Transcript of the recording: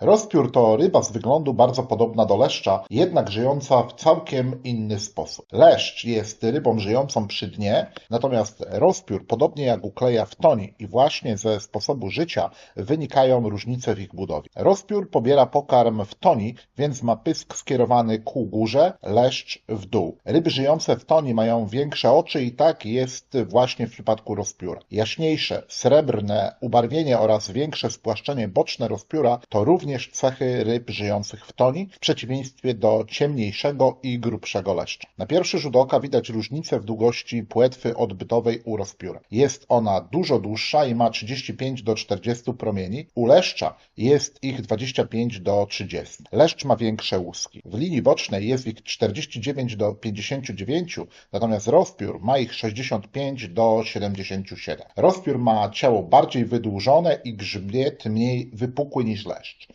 Rozpiór to ryba z wyglądu bardzo podobna do leszcza, jednak żyjąca w całkiem inny sposób. Leszcz jest rybą żyjącą przy dnie, natomiast rozpiór, podobnie jak ukleja w toni i właśnie ze sposobu życia wynikają różnice w ich budowie. Rozpiór pobiera pokarm w toni, więc ma pysk skierowany ku górze, leszcz w dół. Ryby żyjące w toni mają większe oczy i tak jest właśnie w przypadku rozpióra. Jaśniejsze, srebrne ubarwienie oraz większe spłaszczenie boczne rozpióra to również cechy ryb żyjących w toni, w przeciwieństwie do ciemniejszego i grubszego leszcza. Na pierwszy rzut oka widać różnicę w długości płetwy odbytowej u rozpióra. Jest ona dużo dłuższa i ma 35 do 40 promieni. U leszcza jest ich 25 do 30. Leszcz ma większe łuski. W linii bocznej jest ich 49 do 59, natomiast rozpiór ma ich 65 do 77. Rozpiór ma ciało bardziej wydłużone i grzbiet mniej wypukły niż leszcz.